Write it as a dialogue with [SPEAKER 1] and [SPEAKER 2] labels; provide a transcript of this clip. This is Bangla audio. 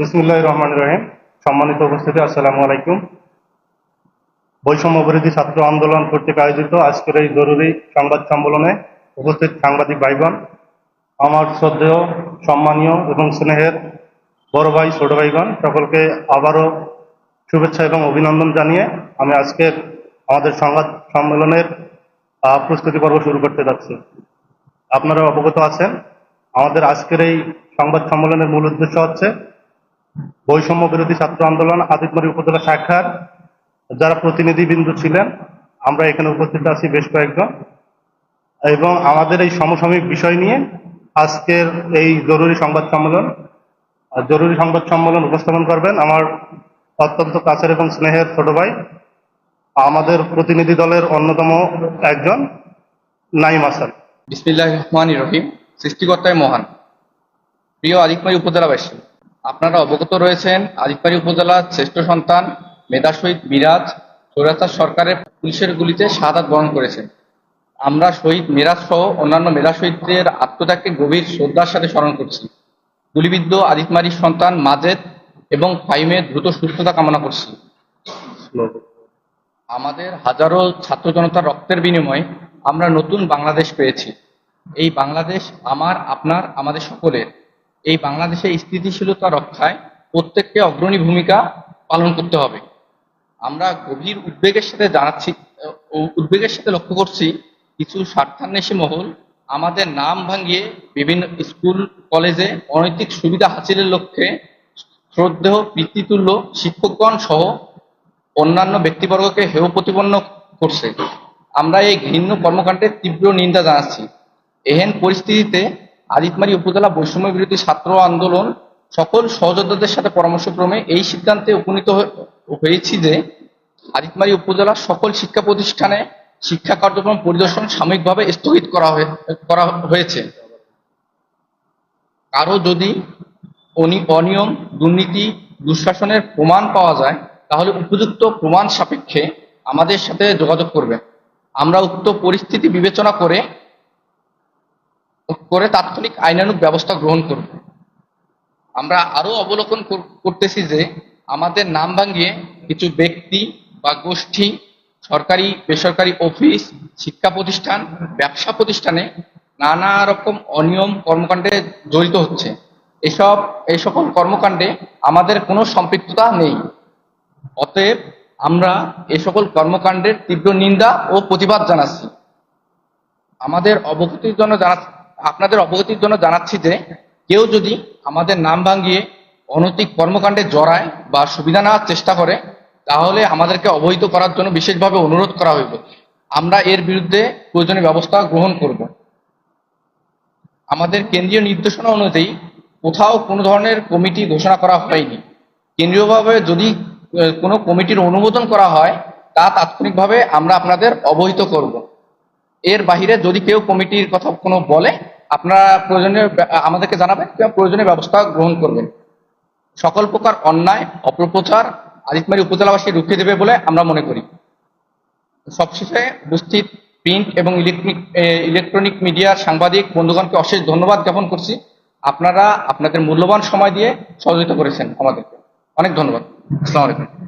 [SPEAKER 1] বিসমুল্লাহ রহমান রহিম। সম্মানিত উপস্থিতি, আসসালামু আলাইকুম। বৈষম্য বিরোধী ছাত্র আন্দোলন কর্তৃক আয়োজিত আজকের এই জরুরি সংবাদ সম্মেলনে উপস্থিত সাংবাদিক ভাইগণ আমার শ্রদ্ধেয়, সম্মানীয় এবং স্নেহের বড় ভাই, ছোট ভাইগণ, সকলকে আবারও শুভেচ্ছা এবং অভিনন্দন জানিয়ে আমি আজকের আমাদের সংবাদ সম্মেলনের প্রস্তুতি পর্ব শুরু করতে যাচ্ছি। আপনারা অবগত আছেন, আমাদের আজকের এই সংবাদ সম্মেলনের মূল উদ্দেশ্য হচ্ছে বৈষম্য বিরোধী ছাত্র আন্দোলন আদিতমারি উপজেলা শাখার যারা প্রতিনিধি বিন্দু ছিলেন, আমরা এখানে উপস্থিত আছি বেশ কয়েকজন। এবং আমাদের এই সমসাময়িক বিষয় নিয়ে আজকের এই জরুরি সংবাদ সম্মেলন জরুরি সংবাদ সম্মেলন উপস্থাপন করবেন আমার অত্যন্ত কাছের এবং স্নেহের ছোট ভাই। আমাদের প্রতিনিধি দলের অন্যতম একজন, নাইম হাসান।
[SPEAKER 2] বিসমিল্লাহ রহমান রহিম, সৃষ্টিকর্তায় মহান। প্রিয় আদিকমারি উপজেলাবাসী আপনারা অবগত রয়েছেন আদিকমারি উপজেলার শ্রেষ্ঠ সন্তান মেধা শহীদ মিরাজ সৈরাচার সরকারের পুলিশের গুলিতে শাহাদাত বরণ করেছেন। আমরা শহীদ মিরাজ সহ অন্যান্য মেধা শহীদদের আত্মত্যাগকে গভীর শ্রদ্ধার সাথে স্মরণ করছি। গুলিবিদ্ধ আদিতমারির সন্তান মাজেদ এবং ফাইমের দ্রুত সুস্থতা কামনা করছি। আমাদের হাজারো ছাত্র জনতার রক্তের বিনিময়ে আমরা নতুন বাংলাদেশ পেয়েছি। এই বাংলাদেশ আমার, আপনার, আমাদের সকলের। এই বাংলাদেশের স্থিতিশীলতা রক্ষায় প্রত্যেককে অগ্রণী ভূমিকা পালন করতে হবে। আমরা গভীর উদ্বেগের সাথে জানাচ্ছি উদ্বেগের সাথে লক্ষ্য করছি, কিছু স্বার্থান্বেষী মহল আমাদের নাম ভাঙিয়ে বিভিন্ন স্কুল, কলেজে অনৈতিক সুবিধা হাসিলের লক্ষ্যে শ্রদ্ধেয় পিতৃতুল্য শিক্ষকগণ সহ অন্যান্য ব্যক্তিবর্গকে হেয় প্রতিপন্ন করছে। আমরা এই ঘৃণ্য কর্মকাণ্ডের তীব্র নিন্দা জানাচ্ছি। এহেন পরিস্থিতিতে আদিতমারি উপজেলা বৈষম্য বিরোধী ছাত্র আন্দোলন সকল সহযোদ্ধাদের সাথে পরামর্শক্রমে এই সিদ্ধান্তে উপনীত হয়েছি যে আদিতমারি উপজেলার সকল শিক্ষা প্রতিষ্ঠানে শিক্ষা কার্যক্রম পরিদর্শন সাময়িকভাবে স্থগিত করা করা হয়েছে। কারও যদি অনিয়ম, দুর্নীতি, দুঃশাসনের প্রমাণ পাওয়া যায়, তাহলে উপযুক্ত প্রমাণ সাপেক্ষে আমাদের সাথে যোগাযোগ করবে। আমরা উক্ত পরিস্থিতি বিবেচনা করে করে তাৎক্ষণিক আইনানুগ ব্যবস্থা গ্রহণ করব আমরা আরও অবলোকন করতেছি যে আমাদের নাম ভাঙিয়ে কিছু ব্যক্তি বা গোষ্ঠী, সরকারি, বেসরকারি অফিস, শিক্ষা প্রতিষ্ঠান, ব্যবসা প্রতিষ্ঠানে নানা রকম অনিয়ম কর্মকাণ্ডে জড়িত হচ্ছে। এসব, এই সকল কর্মকাণ্ডে আমাদের কোনো সম্পৃক্ততা নেই। অতএব আমরা এ সকল কর্মকাণ্ডের তীব্র নিন্দা ও প্রতিবাদ জানাচ্ছি। আমাদের অবগতির জন্য জানা আপনাদের অবগতির জন্য জানাচ্ছি যে কেউ যদি আমাদের নাম ভাঙিয়ে অনৈতিক কর্মকাণ্ডে জড়ায় বা সুবিধা নেওয়ার চেষ্টা করে, তাহলে আমাদেরকে অবহিত করার জন্য বিশেষভাবে অনুরোধ করা হইবে। আমরা এর বিরুদ্ধে প্রয়োজনীয় ব্যবস্থা গ্রহণ করব। আমাদের কেন্দ্রীয় নির্দেশনা অনুযায়ী কোথাও কোনো ধরনের কমিটি ঘোষণা করা হয়নি। কেন্দ্রীয়ভাবে যদি কোনো কমিটির অনুমোদন করা হয়, তা তাৎক্ষণিকভাবে আমরা আপনাদের অবহিত করব। এর বাহিরে যদি কেউ কমিটির কথা কোনো বলে, আপনারা প্রয়োজনীয় আমাদেরকে জানাবেন কিংবা প্রয়োজনীয় ব্যবস্থা গ্রহণ করবেন। সকল প্রকার অন্যায়, অপপ্রচার, আদিতমারি উপজেলাবাসী রুখে দেবে বলে আমরা মনে করি। সবশেষে উপস্থিত প্রিন্ট এবং ইলেকট্রিক ইলেকট্রনিক মিডিয়ার সাংবাদিক বন্ধুগণকে অশেষ ধন্যবাদ জ্ঞাপন করছি। আপনারা আপনাদের মূল্যবান সময় দিয়ে সহযোগিতা করেছেন আমাদেরকে। অনেক ধন্যবাদ। আসসালামু আলাইকুম।